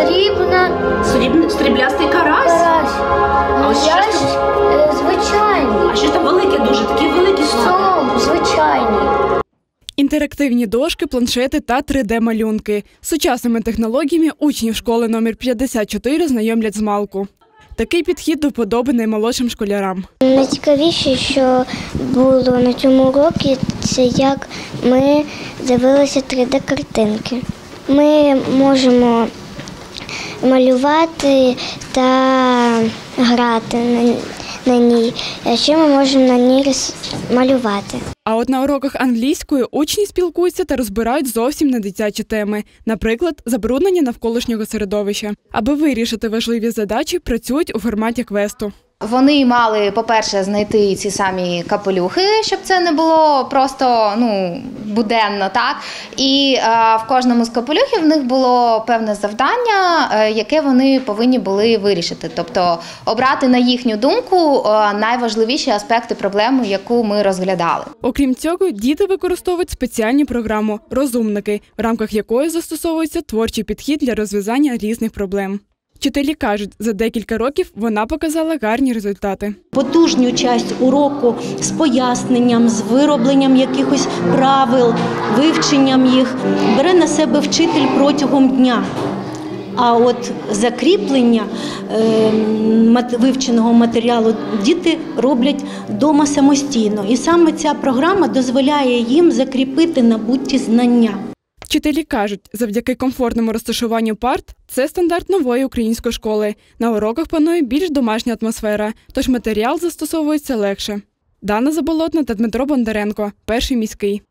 срібна Срібний сріблястий карась. карась. А ось що ж там? е, звичайний. А що там велике дуже, такі великі слова. Сом звичайний. Інтерактивні дошки, планшети та 3D-малюнки. Сучасними технологіями учнів школи номер 54 знайомлять з малку. Такий підхід до вподоби наймолодшим школярам. Найцікавіше, що було на цьому уроці, це як ми дивилися 3D-картинки. Ми можемо малювати та грати на, ній. Що ми можемо на ній малювати. А от на уроках англійської учні спілкуються та розбирають зовсім не дитячі теми, наприклад, забруднення навколишнього середовища. Аби вирішити важливі задачі, працюють у форматі квесту. Вони мали, по-перше, знайти ці самі капелюхи, щоб це не було просто ну, буденно, так. І е, в кожному з капелюхів в них було певне завдання, е, яке вони повинні були вирішити. Тобто обрати на їхню думку е, найважливіші аспекти проблеми, яку ми розглядали. Окрім цього, діти використовують спеціальну програму Розумники, в рамках якої застосовується творчий підхід для розв'язання різних проблем. Вчителі кажуть, за декілька років вона показала гарні результати. потужню часть уроку з поясненням, з виробленням якихось правил, вивченням їх бере на себе вчитель протягом дня. А от закріплення е, вивченого матеріалу діти роблять вдома самостійно. І саме ця програма дозволяє їм закріпити набуті знання. Вчителі кажуть, завдяки комфортному розташуванню парт це стандарт нової української школи. На уроках панує більш домашня атмосфера, тож матеріал застосовується легше. Дана Заболотна та Дмитро Бондаренко, перший міський.